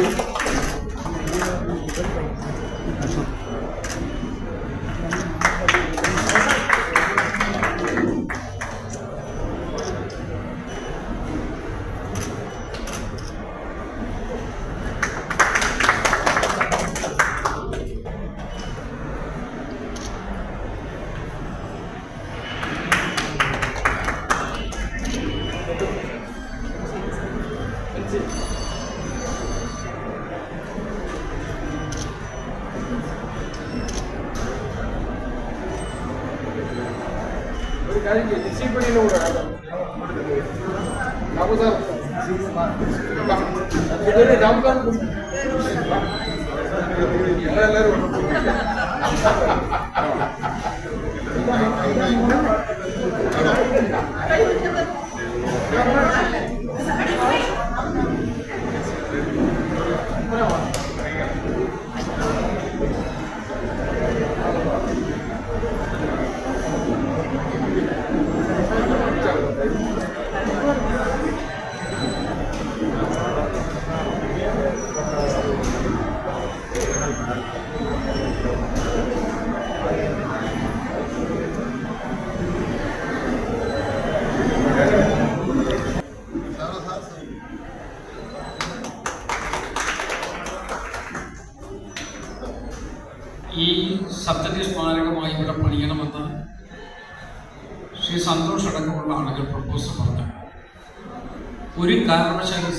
ഒരു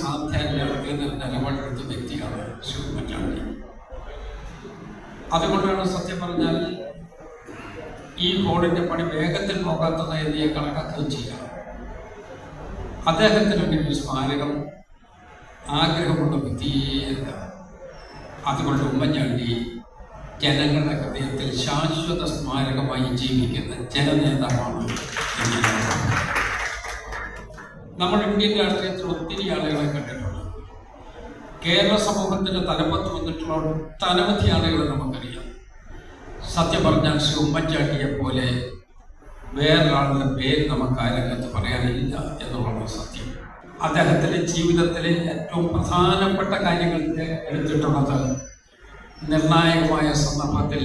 സാധ്യമല്ല എന്ന് നിലപാടെടുത്ത വ്യക്തിയാണ് ഉമ്മൻചാണ്ടി. അതുകൊണ്ടാണ് സത്യം പറഞ്ഞാൽ ഈ ഹോളിന്റെ പണി വേഗത്തിൽ പോകാത്തത് എന്ന് കണക്കാക്കുകയും ചെയ്യാം. അദ്ദേഹത്തിന് ഒരു സ്മാരകം ആഗ്രഹമുള്ള വ്യക്തിയല്ല അതുകൊണ്ട് ഉമ്മൻചാണ്ടി ജനങ്ങളുടെ ഹൃദയത്തിൽ ശാശ്വത സ്മാരകമായി ജീവിക്കുന്ന ജനനേതാവാണ് എന്ന്. നമ്മൾ ഇന്ത്യൻ രാഷ്ട്രീയത്തിൽ ഒത്തിരി ആളുകളെ കണ്ടിട്ടുണ്ട്. കേരള സമൂഹത്തിന്റെ തലപ്പത്ത് വന്നിട്ടുള്ള ഒട്ടനവധി ആളുകളെ നമുക്കറിയാം. സത്യം പറഞ്ഞാൽ ശ്രീ ഉമ്മൻചാണ്ടിയെ പോലെ വേറൊരാളുടെ പേര് നമുക്ക് ആ രംഗത്ത് പറയാനില്ല എന്നുള്ളതാണ് സത്യം. അദ്ദേഹത്തിന്റെ ജീവിതത്തിലെ ഏറ്റവും പ്രധാനപ്പെട്ട കാര്യങ്ങൾ എടുത്തിട്ടുള്ളത് നിർണായകമായ സന്ദർഭത്തിൽ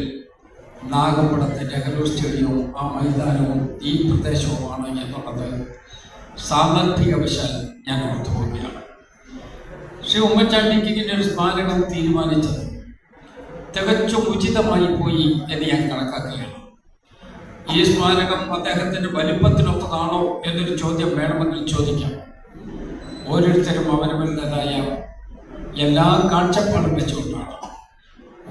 നാഗമ്പടത്തെ നെഹ്റു സ്റ്റേഡിയവും ആ മൈതാനവും ഈ പ്രദേശവുമാണ് എന്നുള്ളത് സാന്ദർഭികവശാൽ ഞാൻ ഓർത്തു പോവുകയാണ്. ശ്രീ ഉമ്മൻചാണ്ടിക്ക് ഇങ്ങനെ ഒരു സ്മാരകം തീരുമാനിച്ചത് തികച്ചും ഉചിതമായി പോയി എന്ന് ഞാൻ കണക്കാക്കുകയാണ്. ഈ സ്മാരകം അദ്ദേഹത്തിന്റെ വലിപ്പത്തിനൊത്തതാണോ എന്നൊരു ചോദ്യം വേണമെങ്കിൽ ചോദിക്കാം. ഓരോരുത്തരും അവരവരുടേതായ എല്ലാ കാഴ്ചപ്പാടും വെച്ചുകൊണ്ടാണ്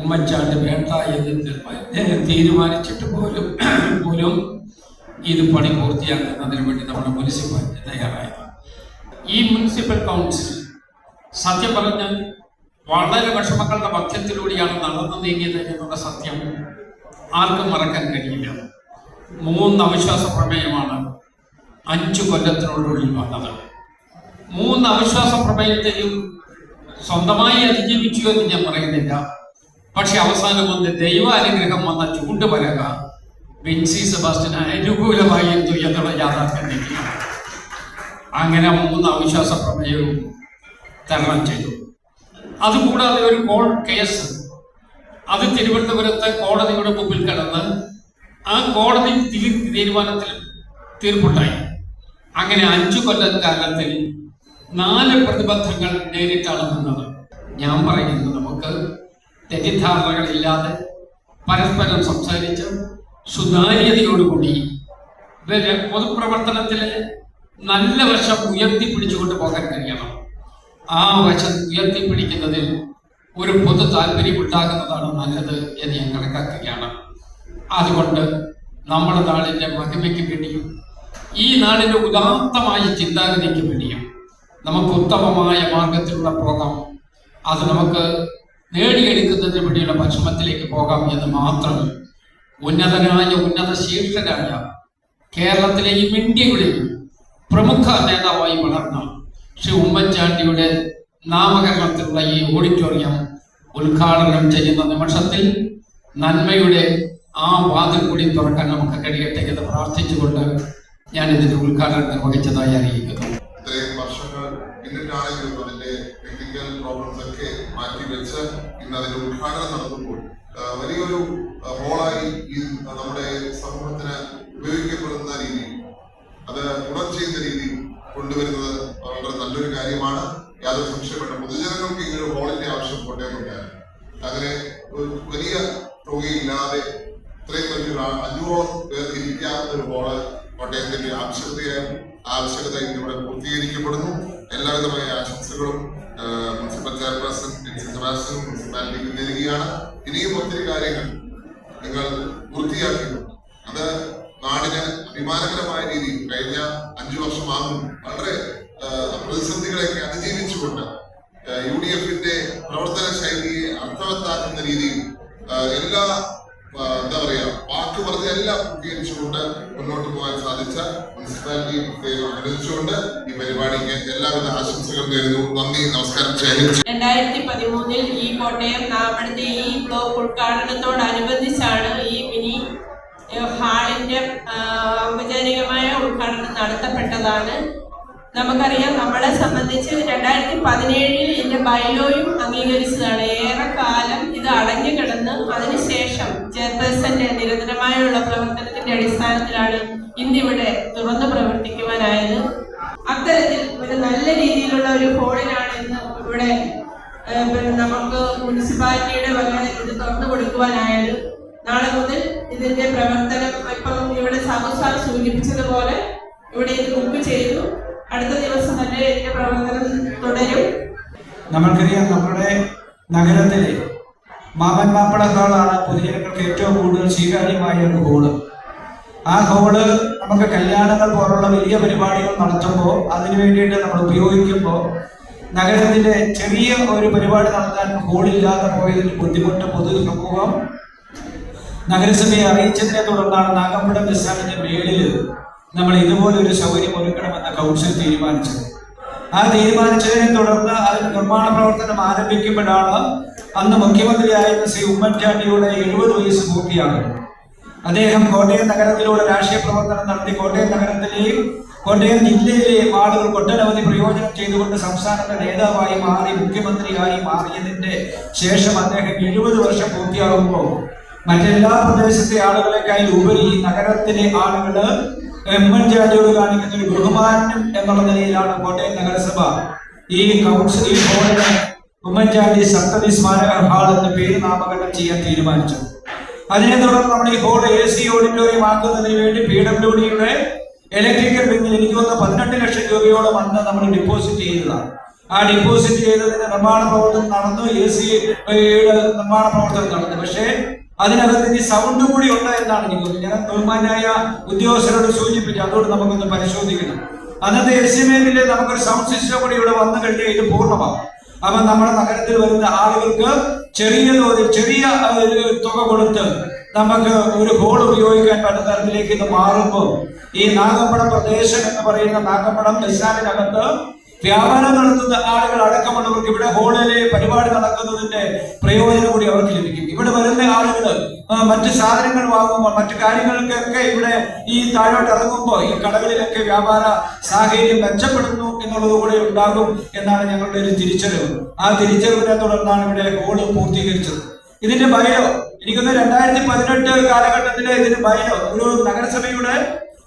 ഉമ്മൻചാണ്ടി വേണ്ട എന്ന് തീരുമാനി- തീരുമാനിച്ചിട്ട് പോലും പോലും ഇത് പണി പൂർത്തിയാക്കുന്നതിന് വേണ്ടി നമ്മുടെ മുനിസിപ്പാലിറ്റി തയ്യാറായത് ഈ മുനിസിപ്പൽ കൗൺസിൽ സത്യം പറഞ്ഞാൽ വളരെ വിഷമങ്ങളുടെ മധ്യത്തിലൂടെയാണ് നടന്നു നീങ്ങിയത് എന്നുള്ള സത്യം ആർക്കും മറക്കാൻ കഴിയില്ല. മൂന്ന് അവിശ്വാസ പ്രമേയമാണ് അഞ്ചു കൊല്ലത്തിനുള്ളിൽ വന്നത്. മൂന്ന് അവിശ്വാസ പ്രമേയത്തെയും സ്വന്തമായി അതിജീവിച്ചു എന്ന് ഞാൻ പറയുന്നില്ല. പക്ഷെ അവസാനം ഒന്ന് ദൈവാനുഗ്രഹം വന്ന ചൂണ്ടുപലക ബെൻസി സെബാസ്റ്റിന് അനുകൂലമായി എന്തു എന്നുള്ള യാഥാർത്ഥ്യം നീക്കിയാണ് അങ്ങനെ മൂന്ന് അവിശ്വാസ പ്രമേയവും തരണം ചെയ്തു. അതുകൂടാതെ ഒരു കോൾ കേസ്. അത് തിരുവനന്തപുരത്തെ കോടതിയുടെ മുമ്പിൽ കിടന്ന് ആ കോടതി തീരുമാനത്തിൽ തീർപ്പുണ്ടായി. അങ്ങനെ അഞ്ചു കൊല്ലക്കാലത്തിൽ നാല് പ്രതിബന്ധങ്ങൾ നേരിട്ടാണ് നിന്നത് ഞാൻ പറയുന്നത് നമുക്ക് തെറ്റിദ്ധാരണകളില്ലാതെ പരസ്പരം സംസാരിച്ച് സുതാര്യതയോടുകൂടി ഇവർ പൊതുപ്രവർത്തനത്തിലെ നല്ല വശം ഉയർത്തിപ്പിടിച്ചുകൊണ്ട് പോകാൻ കഴിയണം. ആ വശം ഉയർത്തിപ്പിടിക്കുന്നതിൽ ഒരു പൊതു താല്പര്യം ഉണ്ടാകുന്നതാണ് നല്ലത് എന്ന് ഞാൻ കണക്കാക്കുകയാണ്. അതുകൊണ്ട് നമ്മുടെ നാടിന്റെ മഹിമയ്ക്ക് വേണ്ടിയും ഈ നാടിന്റെ ഉദാത്തമായ ചിന്താഗതിക്ക് വേണ്ടിയും നമുക്ക് ഉത്തമമായ മാർഗത്തിലൂടെ പോകാം. അത് നമുക്ക് നേടിയെടുക്കുന്നതിന് വേണ്ടിയുള്ള പരിശ്രമത്തിലേക്ക് പോകാം എന്ന് മാത്രം ഉന്നതനായ ഉന്നത ശീർഷകനായ കേരളത്തിലെയും ഇന്ത്യയുടെയും പ്രമുഖ നേതാവായി വളർന്ന ശ്രീ ഉമ്മൻചാണ്ടിയുടെ നാമകരണത്തിലുള്ള ഈ ഓഡിറ്റോറിയം ഉദ്ഘാടനം ചെയ്യുന്ന നിമിഷത്തിൽ നന്മയുടെ ആ വാതിൽ കൂടി തുറക്കാൻ നമുക്ക് കഴിയട്ടെ എന്ന് പ്രാർത്ഥിച്ചുകൊണ്ട് ഞാൻ ഇതിന്റെ ഉദ്ഘാടനം നിർവഹിച്ചതായി അറിയിക്കുന്നു. വർഷങ്ങൾ പിന്നിട്ടാണെങ്കിലും അതിന്റെ ടെക്നിക്കൽ പ്രോബ്ലംസ് ഒക്കെ മാറ്റി വെച്ച് ഇന്ന് അതിന്റെ ഉദ്ഘാടനം നടത്തുമ്പോൾ വലിയൊരു ഹോളായി ഈ നമ്മുടെ സമൂഹത്തിന് ഉപയോഗിക്കപ്പെടുന്ന രീതിയിൽ അത് ഗുണം ചെയ്യുന്ന രീതിയിൽ കൊണ്ടുവരുന്നത് വളരെ നല്ലൊരു കാര്യമാണ് യാതൊരു സംശയപ്പെട്ട പൊതുജനങ്ങൾക്ക് ഇങ്ങനെ ഒരു ഹോളിന്റെ ആവശ്യം കോട്ടയത്തുണ്ടായിരുന്നു അങ്ങനെ ഒരു വലിയ തുകയില്ലാതെ ഇത്രയും വലിയൊരു ആ- അഞ്ഞൂറോളം പേർ ഇരിക്കാവുന്ന ഒരു ഹോൾ കോട്ടയത്തിന്റെ ആവശ്യകതയായിരുന്നു ആ ആവശ്യകത ഇന്നിവിടെ പൂർത്തീകരിക്കപ്പെടുന്നു എല്ലാവിധമായ ആശംസകളും ആ, മുനിസിപ്പൽ ചെയർപേഴ്സൺ എൻ സി സെബാസ്റ്റ്യനും മുനിസിപ്പാലിറ്റിക്ക് നൽകുകയാണ് ഇനിയും ഒത്തിരി കാര്യങ്ങൾ നിങ്ങൾ പൂർത്തിയാക്കിയിട്ടുണ്ട് അത് നാടിന് അഭിമാനകരമായ രീതിയിൽ കഴിഞ്ഞ അഞ്ചു വർഷമാകും വളരെ പ്രതിസന്ധികളെയൊക്കെ അതിജീവിച്ചുകൊണ്ട് യു ഡി എഫിന്റെ പ്രവർത്തന ശൈലിയെ അർത്ഥവത്താക്കുന്ന രീതിയിൽ എല്ലാ എന്താ പറയാ വാക്ക് പറഞ്ഞ എല്ലാം പൂർത്തീകരിച്ചുകൊണ്ട് മുന്നോട്ട് പോകാൻ സാധിച്ച മുനിസിപ്പാലിറ്റി അനുവദിച്ചുകൊണ്ട് ഈ പരിപാടിക്ക് എല്ലാവിധ ആശംസകൾ നേരുന്നു. നന്ദി നമസ്കാരം. രണ്ടായിരത്തി പതിമൂന്നിൽ ഈ കോട്ടയം നാമടുത്തെ ഈ ബ്ലോക്ക് ഉദ്ഘാടനത്തോടനുബന്ധിച്ചാണ് ഈ മിനി ഹാളിന്റെ ഔപചാരികമായ ഉദ്ഘാടനം നടത്തപ്പെട്ടതാണ്. നമുക്കറിയാം നമ്മളെ സംബന്ധിച്ച് രണ്ടായിരത്തി പതിനേഴിൽ ഇതിന്റെ ബൈലോയും അംഗീകരിച്ചതാണ്. കാലം ഇത് അടഞ്ഞു കിടന്ന് അതിനുശേഷം ചെയർപേഴ്സന്റെ നിരന്തരമായുള്ള പ്രവർത്തനത്തിന്റെ അടിസ്ഥാനത്തിലാണ് ഇന്ന് ഇവിടെ തുറന്നു പ്രവർത്തിക്കുവാനായത്. അത്തരത്തിൽ ഒരു നല്ല രീതിയിലുള്ള ഒരു ഹോളിനാണ് ഇന്ന് ഇവിടെ നമുക്ക് മുനിസിപ്പാലിറ്റിയുടെ വക ഇത് തുറന്നു കൊടുക്കുവാനായത്. നാളെ മുതൽ ഇതിന്റെ പ്രവർത്തനം ഇപ്പം ഇവിടെ സാബു സൂചിപ്പിച്ചതുപോലെ ഇവിടെ ഇത് ബുക്ക് ചെയ്തു. അടുത്ത ദിവസം തന്നെ ഇതിന്റെ പ്രവർത്തനം തുടരും. നമ്മൾക്കറിയാം നമ്മുടെ നഗരത്തിലെ മാമൻ മാപ്പിള ഹാളാണ് പൊതുജനങ്ങൾക്ക് ഏറ്റവും കൂടുതൽ സ്വീകാര്യമായ ഒരു ഹോൾ. ആ ഹോൾ നമുക്ക് കല്യാണങ്ങൾ പോലുള്ള വലിയ പരിപാടികൾ നടത്തുമ്പോൾ അതിനു വേണ്ടിയിട്ട് നമ്മൾ ഉപയോഗിക്കുമ്പോൾ നഗരത്തിലെ ചെറിയ ഒരു പരിപാടി നടത്താൻ ഹോളില്ലാതെ പോയതിന് ബുദ്ധിമുട്ട് പൊതു സമൂഹം. നഗരസഭയെ അറിയിച്ചതിനെ തുടർന്നാണ് നാഗമ്പടം ബസ്റ്റാൻഡിന്റെ മേളിൽ നമ്മൾ ഇതുപോലൊരു സൗകര്യം ഒരുക്കണമെന്ന് കൗൺസിൽ തീരുമാനിച്ചത്. ആ തീരുമാനിച്ചതിനെ തുടർന്ന് അതിന് നിർമ്മാണ പ്രവർത്തനം ആരംഭിക്കുമ്പോഴാണ് അന്ന് മുഖ്യമന്ത്രിയായിരുന്ന ശ്രീ ഉമ്മൻചാണ്ടിയുടെ എഴുപത് വയസ്സ് പൂർത്തിയാകുന്നത്. അദ്ദേഹം കോട്ടയം നഗരത്തിലൂടെ രാഷ്ട്രീയ പ്രവർത്തനം നടത്തി കോട്ടയം നഗരത്തിലെയും കോട്ടയം ജില്ലയിലെയും ആളുകൾ ഒട്ടനവധി പ്രയോജനം ചെയ്തുകൊണ്ട് സംസ്ഥാനത്തെ നേതാവായി മാറി മുഖ്യമന്ത്രിയായി മാറിയതിന്റെ ശേഷം അദ്ദേഹം എഴുപത് വർഷം പൂർത്തിയാകുമ്പോൾ മറ്റെല്ലാ പ്രദേശത്തെ ആളുകളെക്കാൾ ഉപരി നഗരത്തിലെ ആളുകൾ ഉമ്മൻചാണ്ടിയോട് കാണിക്കുന്ന ഒരു ബഹുമാനം എന്നുള്ള നിലയിലാണ് കോട്ടയം നഗരസഭ. ഈ കൗൺസിൽ ഈ ഹോളിനെ ഉമ്മൻചാണ്ടി സപ്തതി സ്മാരക ഹാൾ എന്ന പേര് നാമകരണം ചെയ്യാൻ തീരുമാനിച്ചു. അതിനെ തുടർന്ന് നമ്മൾ ഈ ഹോൾ എ സി ഓഡിറ്റോറിയം ആക്കുന്നതിന് വേണ്ടി പി ഡബ്ല്യു ഡിയുടെ ഇലക്ട്രിക്കൽ ബില്ലിൽ എനിക്ക് വന്ന പതിനെട്ട് ലക്ഷം രൂപയോളം അന്ന് നമ്മൾ ഡിപ്പോസിറ്റ് ചെയ്തതാണ്. ആ ഡിപ്പോസിറ്റ് ചെയ്തതിന്റെ നിർമ്മാണ പ്രവർത്തനം നടന്നു. എ സി നിർമ്മാണ പ്രവർത്തനം നടന്നു. പക്ഷേ അതിനകത്ത് ഇനി സൗണ്ട് കൂടി ഉണ്ട് എന്നാണ് എനിക്ക് ഞാൻ ബഹുമാനായ ഉദ്യോഗസ്ഥരോട് സൂചിപ്പിച്ചു. അതുകൊണ്ട് നമുക്കൊന്ന് പരിശോധിക്കണം. അന്നത്തെ എസ് എം എസ്റ്റിമേറ്റിൽ നമുക്കൊരു സൗണ്ട് സിസ്റ്റം കൂടി ഇവിടെ വന്നു കഴിഞ്ഞാൽ ഇത് പൂർണമാകും. അപ്പൊ നമ്മുടെ നഗരത്തിൽ വരുന്ന ആളുകൾക്ക് ചെറിയ തോതിൽ ചെറിയ തുക കൊടുത്ത് നമുക്ക് ഒരു ഹോൾ ഉപയോഗിക്കാൻ പറ്റുന്ന തരത്തിലേക്ക് ഇത് മാറുമ്പോൾ ഈ നാഗമ്പടം പ്രദേശം എന്ന് പറയുന്ന നാഗമ്പടം ബസ്റ്റാൻഡിനകത്ത് വ്യാപാരം നടത്തുന്ന ആളുകൾ അടക്കമുള്ളവർക്ക് ഇവിടെ ഹോളിലെ പരിപാടി നടക്കുന്നതിന്റെ പ്രയോജനം കൂടി അവർക്ക് ലഭിക്കും. ഇവിടെ വരുന്ന ആളുകൾ മറ്റു സാധനങ്ങൾ വാങ്ങുമ്പോൾ മറ്റു കാര്യങ്ങൾക്കൊക്കെ ഇവിടെ ഈ താഴോട്ട് ഇറങ്ങുമ്പോൾ ഈ കടകളിലൊക്കെ വ്യാപാര സാഹചര്യം മെച്ചപ്പെടുന്നു എന്നുള്ളത് കൂടെ ഉണ്ടാകും എന്നാണ് ഞങ്ങളുടെ ഒരു തിരിച്ചറിവ്. ആ തിരിച്ചറിവിനെ തുടർന്നാണ് ഇവിടെ ഹോൾ പൂർത്തീകരിച്ചത്. ഇതിന്റെ ബയലോ എനിക്കൊന്ന് രണ്ടായിരത്തി പതിനെട്ട് കാലഘട്ടത്തിലെ ഇതിന്റെ ബയലോ ഒരു നഗരസഭയുടെ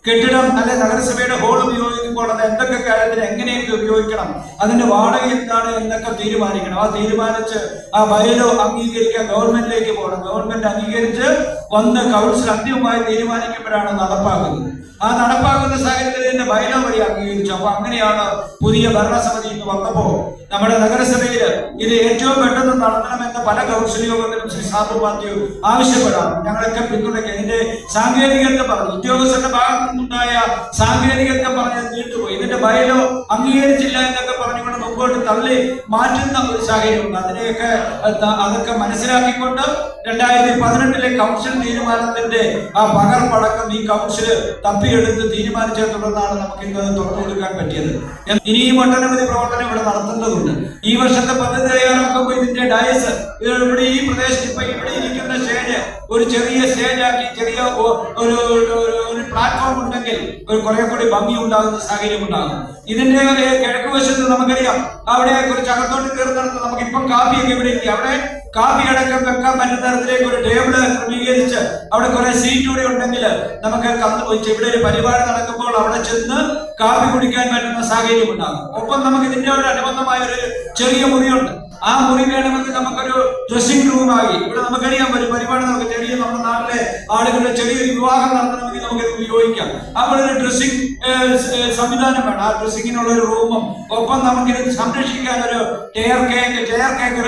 കെട്ടിടം അല്ലെ നഗരസഭയുടെ ഹോൾ ഉപയോഗിക്കുമ്പോൾ അത് എന്തൊക്കെ കാര്യത്തിന് എങ്ങനെയൊക്കെ ഉപയോഗിക്കണം? അതിന്റെ വാടക എന്താണ് എന്നൊക്കെ തീരുമാനിക്കണം. ആ തീരുമാനിച്ച് ആ ബയലോ അംഗീകരിക്കാൻ ഗവൺമെന്റിലേക്ക് പോകണം. ഗവൺമെന്റ് അംഗീകരിച്ച് വന്ന് കൗൺസിൽ അന്തിമമായി തീരുമാനിക്കുമ്പോഴാണ് നടപ്പാക്കുന്നത്. ആ നടപ്പാക്കുന്ന സാഹചര്യത്തിൽ എന്റെ ബയലോ വഴി അംഗീകരിച്ചു. അപ്പൊ അങ്ങനെയാണ് പുതിയ ഭരണസമിതി ഇന്ന് വന്നപ്പോ നമ്മുടെ നഗരസഭയിൽ ഇത് ഏറ്റവും പെട്ടെന്ന് നടത്തണമെന്ന് പല കൗൺസിൽ യോഗത്തിലും ശ്രീ സാബു മാത്യു ആവശ്യപ്പെടാം. ഞങ്ങളൊക്കെ പിന്തുണയ്ക്കുക ഇതിന്റെ സാങ്കേതികത്വം പറഞ്ഞു. ഉദ്യോഗസ്ഥരുടെ ഭാഗത്തു നിന്നുണ്ടായ സാങ്കേതികത്വം പറഞ്ഞത് നീട്ടുപോയി ഇതിന്റെ ബയലോ അംഗീകരിച്ചില്ല എന്നൊക്കെ പറഞ്ഞുകൊണ്ട് മുൻപോട്ട് തള്ളി മാറ്റുന്ന ഒരു സാഹചര്യം അതിനെയൊക്കെ അതൊക്കെ മനസ്സിലാക്കിക്കൊണ്ട് രണ്ടായിരത്തി പതിനെട്ടിലെ കൗൺസിൽ തീരുമാനത്തിന്റെ ആ പകർപ്പടക്കം ഈ കൗൺസിൽ തപ്പിയെടുത്ത് തീരുമാനിച്ചത് തുടർന്നാണ് നമുക്ക് ഇന്ന് തുറന്നു കൊടുക്കാൻ പറ്റിയത്. ഇനിയും ഒട്ടനവധി പ്രവർത്തനം ഇവിടെ നടത്തേണ്ടതുണ്ട്. ഈ വർഷത്തെ പദ്ധതി തയ്യാറാക്കുമ്പോൾ ഇതിന്റെ ഡയസ് ഇവിടെ ഈ പ്രദേശത്ത് ഇപ്പൊ ഇവിടെ ഇരിക്കുന്ന സ്റ്റേജ് ഒരു ചെറിയ സ്റ്റേജ് ആക്കി ചെറിയ ഒരു ഒരു- പ്ലാറ്റ്ഫോം ഉണ്ടെങ്കിൽ ഒരു കുറെ കൂടി ഭംഗി ഉണ്ടാകുന്ന സാഹചര്യം ഉണ്ടാകും. ഇതിന്റെ കിഴക്ക് വശത്ത് നമുക്കറിയാം അവിടെ കുറച്ച് അകത്തോട്ട് കയറുന്നിടത്ത് നമുക്ക് ഇപ്പം കാപ്പിയൊക്കെ ഇവിടെ ഇരിക്കും അവിടെ കാപ്പി അടക്കം വെക്കാൻ പറ്റുന്ന തരത്തിലേക്ക് ഒരു ടേബിൾ ക്രമീകരിച്ച് അവിടെ കുറെ സീറ്റ് കൂടെ ഉണ്ടെങ്കിൽ നമുക്ക് ഇവിടെ ഒരു പരിപാടി നടക്കുമ്പോൾ അവിടെ ചെന്ന് കാപ്പി കുടിക്കാൻ പറ്റുന്ന സാഹചര്യം ഉണ്ടാകും. ഒപ്പം നമുക്ക് ഇതിന്റെ ഒരു അനുബന്ധമായ ഒരു ചെറിയ മുറിയുണ്ട്. ആ മുറി വേണമെങ്കിൽ നമുക്കൊരു ഡ്രസ്സിംഗ് റൂമായി ഇവിടെ നമുക്ക് അറിയാൻ ഒരു പരിപാടി നമുക്ക് ചെറിയ നമ്മുടെ നാട്ടിലെ ആളുകളുടെ ചെറിയൊരു വിവാഹം നടത്തണമെങ്കിൽ നമുക്ക് ഇത് ഉപയോഗിക്കാം. അപ്പോൾ ഒരു ഡ്രസ്സിംഗ് സംവിധാനം വേണം. ആ ഡ്രസ്സിങ്ങിനുള്ള ഒരു റൂമും ഒപ്പം നമുക്കിത് സംരക്ഷിക്കാൻ ഒരു കെയർ കേക്ക് കെയർ കേക്കർ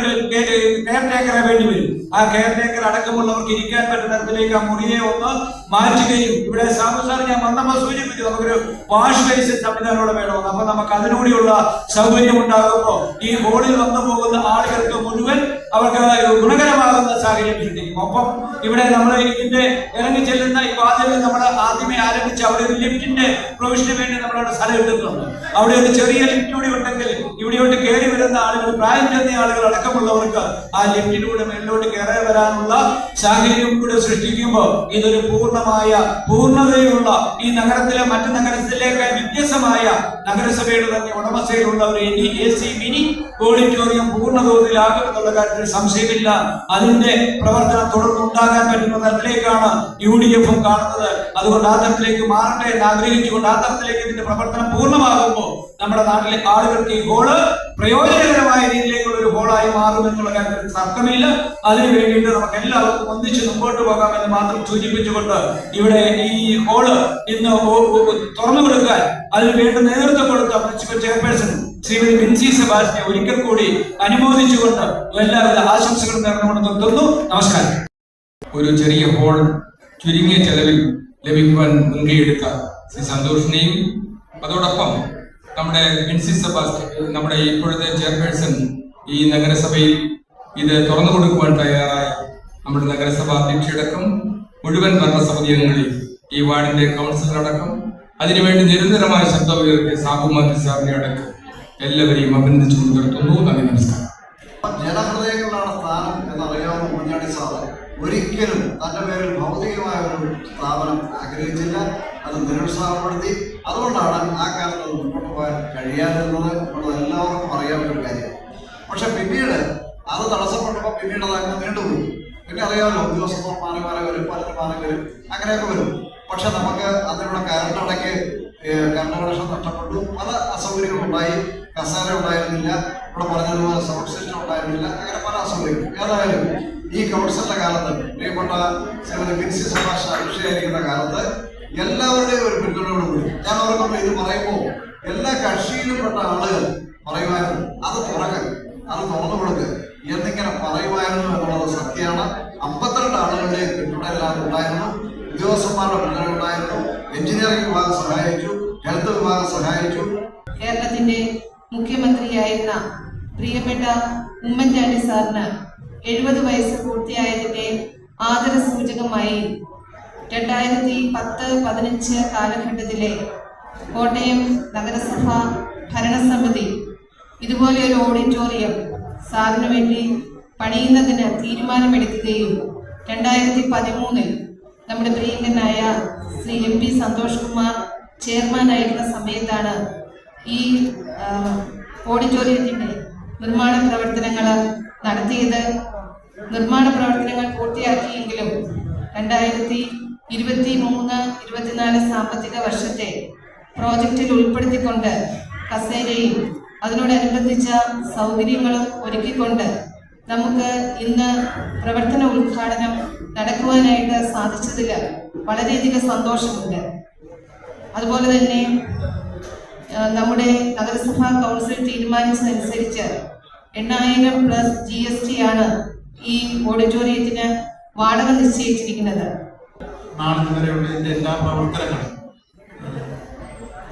കെയർ ടേക്കറെ വേണ്ടി വരും. ആ കെയർ ടേക്കർ അടക്കമുള്ളവർക്ക് ഇരിക്കാൻ പറ്റുന്ന തരത്തിലേക്ക് ആ മുറിയെ ഒന്ന് മാറ്റുകയും ഇവിടെ സാമസാർ സാർ ഞാൻ വന്നപ്പോൾ സൂചിപ്പിച്ചു നമുക്കൊരു വാഷ് ബേസിൻ സംവിധാനം ഇവിടെ വേണമെന്ന് അപ്പൊ നമുക്ക് അതിനോടുള്ള സൗകര്യം ഉണ്ടാകുമ്പോൾ ഈ ഹോളിൽ വന്നു പോകുന്ന ആളുകൾക്ക് മുഴുവൻ അവർക്ക് ഗുണകരമാകുന്ന സാഹചര്യം സൃഷ്ടിക്കും ഒപ്പം ഇവിടെ നമ്മൾ ഇതിന്റെ ഇറങ്ങി ചെല്ലുന്ന ഈ വാതിലിൽ നമ്മൾ ആദ്യമേ ആരംഭിച്ച് അവിടെ ഒരു ലിഫ്റ്റിന്റെ പ്രൊവിഷന് വേണ്ടി നമ്മളവിടെ സ്ഥലം എടുക്കുന്നുണ്ട് അവിടെ ഒരു ചെറിയ ലിഫ്റ്റ് കൂടി ഉണ്ടെങ്കിൽ ഇവിടെയോട്ട് കയറി വരുന്ന ആളുകൾ പ്രായം ചെന്ന ആളുകൾ അടക്കമുള്ളവർക്ക് ആ ലിഫ്റ്റിലൂടെ മേളിലോട്ട് കയറി വരാനുള്ള സാഹചര്യം കൂടെ സൃഷ്ടിക്കുമ്പോൾ ഇതൊരു പൂർണമായ പൂർണതയുള്ള ഈ നഗരത്തിലെ മറ്റു നഗരത്തിലേക്ക് വ്യത്യസ്തമായ നഗരസഭയുടെ തന്നെ ഉടമസ്ഥയിലുള്ള ഒരു എ സി മിനി ഓഡിറ്റോറിയം പൂർണതോതിലാകും എന്നുള്ള കാര്യത്തിൽ സംശയമില്ല. അതിന്റെ പ്രവർത്തനം തുടർന്നുണ്ടാകാൻ പറ്റുന്ന തരത്തിലേക്കാണ് യു ഡി എഫും കാണുന്നത്. അതുകൊണ്ട് ആ തരത്തിലേക്ക് മാറട്ടെ എന്ന് ആഗ്രഹിച്ചുകൊണ്ട് ആ തരത്തിലേക്ക് ഇതിന്റെ പ്രവർത്തനം പൂർണമാകുമ്പോൾ നമ്മുടെ നാട്ടിലെ ആളുകൾക്ക് ഈ ഹോൾ പ്രയോജനകരമായ രീതിയിലേക്കുള്ള ഒരു ഹോളായി മാറും എന്നുള്ള കാര്യത്തിൽ തർക്കമില്ല. അതിനു വേണ്ടിയിട്ട് നമുക്ക് എല്ലാവർക്കും ഒന്നിച്ച് മുമ്പോട്ട് പോകാമെന്ന് മാത്രം സൂചിപ്പിച്ചുകൊണ്ട് ഇവിടെ ഈ ഹോൾ ഇന്ന് തുറന്നു കൊടുക്കാൻ അതിന് വേണ്ട നേതൃത്വം കൊടുത്ത പ്രിൻസിപ്പൽ ചെയർപേഴ്സൺ ശ്രീമതി ബിൻസി സെബാസ്റ്റിനെ ഒരിക്കൽ കൂടി അനുമോദിച്ചുകൊണ്ട് എല്ലാവിധ ആശംസകളും നേർന്നുകൊണ്ട് നിർത്തുന്നു. നമസ്കാരം. ഒരു ചെറിയ ഹോൾ ചുരുങ്ങിയ ചെലവിൽ ലഭിക്കുവാൻ മുൻകൈയെടുത്ത ശ്രീ സന്തോഷിനെയും അതോടൊപ്പം നമ്മുടെ ബിൻസി സെബാസ്റ്റ്യൻ നമ്മുടെ ഇപ്പോഴത്തെ ചെയർപേഴ്സൺ ഈ നഗരസഭയിൽ ഇത് തുറന്നു കൊടുക്കുവാൻ തയ്യാറായ നമ്മുടെ നഗരസഭാ അധ്യക്ഷയടക്കം മുഴുവൻ ഭരണസമിതി അംഗങ്ങളിൽ ഈ വാർഡിന്റെ കൗൺസിലറടക്കം അതിനുവേണ്ടി നിരന്തരമായ ശബ്ദം ഉയർത്തിയ സാബു മന്ത്രി സാറിനെ അടക്കം എല്ലാവരെയും അഭിനന്ദിച്ചുകൊണ്ട് നിർത്തുന്നു നന്ദി നമസ്കാരം. ജനഹൃദയങ്ങളിലാണ് സ്ഥാനം എന്നറിയാവുന്ന ഉമ്മൻചാണ്ടി സാറ് ഒരിക്കലും തന്റെ പേരിൽ ഭൗതികമായ ഒരു സ്ഥാപനം ആഗ്രഹിച്ചില്ല. അത് നിരുത്സാഹപ്പെടുത്തി. അതുകൊണ്ടാണ് ആ കാലത്ത് അത് മുന്നോട്ട് പോകാൻ കഴിയാതിരുന്നത് എന്നുള്ളത് എല്ലാവർക്കും അറിയാവുന്ന ഒരു കാര്യം. പക്ഷെ പിന്നീട് അത് തടസ്സപ്പെട്ടപ്പോൾ പിന്നീട് അത് അങ്ങ് നീണ്ടുപോയി പിന്നെ അറിയാമല്ലോ ഉദ്യോഗസ്ഥർ മാറി വരും പലരും മാറി വരും അങ്ങനെയൊക്കെ വരും. പക്ഷെ നമുക്ക് അതിനുള്ള കരണ്ടടയ്ക്ക് കറണ്ട് കണക്ഷൻ നഷ്ടപ്പെട്ടു. പല അസൗകര്യങ്ങളുണ്ടായി. കസേര ഉണ്ടായിരുന്നില്ല ഇവിടെ പറഞ്ഞതുപോലെ സൗണ്ട് സിസ്റ്റം ഉണ്ടായിരുന്നില്ല അങ്ങനെ പല അസൗകര്യങ്ങളും ഏതായാലും ഈ കൗൺസിലിന്റെ കാലത്ത് പ്രിയപ്പെട്ട ശ്രീമതി ബിൻസി സുഭാഷ് വിഷയായിരിക്കുന്ന കാലത്ത് എല്ലാവരുടെയും ഒരു പിന്തുണയോടുകൂടി ഞാൻ ഓർക്കുമ്പോൾ ഇത് പറയുമ്പോൾ എല്ലാ കക്ഷിയിലും പെട്ട ആളുകൾ പറയുമായിരുന്നു അത് തുറക്ക് അത് തുറന്നു കൊടുക്ക് എന്നിങ്ങനെ പറയുമായിരുന്നു എന്നുള്ളത് സത്യമാണ്. അമ്പത്തിരണ്ട് ആളുകളുടെ പിന്തുണ എല്ലാം ഉണ്ടായിരുന്നു. ഉദ്യോഗസ്ഥന്മാരുടെ പിന്തുണ ഉണ്ടായിരുന്നു. എഞ്ചിനീയറിംഗ് വിഭാഗം സഹായിച്ചു ഹെൽത്ത് വിഭാഗം സഹായിച്ചു. കേരളത്തിന്റെ മുഖ്യമന്ത്രിയായിരുന്ന പ്രിയപ്പെട്ട ഉമ്മൻചാണ്ടി സാറിന് എഴുപത് വയസ്സ് പൂർത്തിയായതിന്റെ ആദര സൂചകമായി രണ്ടായിരത്തി പത്ത് പതിനഞ്ച് കാലഘട്ടത്തിലെ കോട്ടയം നഗരസഭ ഭരണസമിതി ഇതുപോലെ ഒരു ഓഡിറ്റോറിയം സാറിന് വേണ്ടി പണിയുന്നതിന് തീരുമാനമെടുക്കുകയും രണ്ടായിരത്തി പതിമൂന്നിൽ നമ്മുടെ പ്രിയങ്കനായ ശ്രീ എം പി സന്തോഷ് കുമാർ ചെയർമാനായിരുന്ന സമയത്താണ് ഈ ഓഡിറ്റോറിയത്തിന്റെ നിർമ്മാണ പ്രവർത്തനങ്ങൾ നടത്തിയത് നിർമ്മാണ പ്രവർത്തനങ്ങൾ പൂർത്തിയാക്കിയെങ്കിലും രണ്ടായിരത്തി ഇരുപത്തി മൂന്ന് ഇരുപത്തിനാല് സാമ്പത്തിക വർഷത്തെ പ്രോജക്റ്റിൽ ഉൾപ്പെടുത്തിക്കൊണ്ട് കസേരയും അതിനോടനുബന്ധിച്ച സൗകര്യങ്ങളും ഒരുക്കിക്കൊണ്ട് നമുക്ക് ഇന്ന് പ്രവർത്തന ഉദ്ഘാടനം നടക്കുവാനായിട്ട് സാധിച്ചതിൽ വളരെയധികം സന്തോഷമുണ്ട്. അതുപോലെ തന്നെ നമ്മുടെ നഗരസഭാ കൗൺസിൽ തീരുമാനിച്ചതനുസരിച്ച് എണ്ണായിരം പ്ലസ് ജി എസ് ടി ആണ് ഈ ഓഡിറ്റോറിയത്തിന് വാടക നിശ്ചയിച്ചിരിക്കുന്നത്. നാളിതുവരെയുള്ള ഇതിന്റെ എല്ലാ പ്രവർത്തനങ്ങളും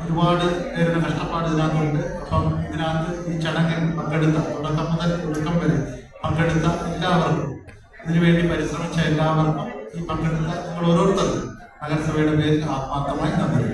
ഒരുപാട് പേരുടെ കഷ്ടപ്പാട് ഇതിനകത്തുണ്ട്. അപ്പം ഇതിനകത്ത് ഈ ചടങ്ങിൽ പങ്കെടുത്ത തുടക്കം മുതൽ ഒടുക്കം വരെ പങ്കെടുത്ത എല്ലാവർക്കും ഇതിനുവേണ്ടി പരിശ്രമിച്ച എല്ലാവർക്കും ഈ പങ്കെടുത്ത നിങ്ങൾ ഓരോരുത്തർക്കും നഗരസഭയുടെ പേരിൽ ആത്മാർത്ഥമായി നന്ദി.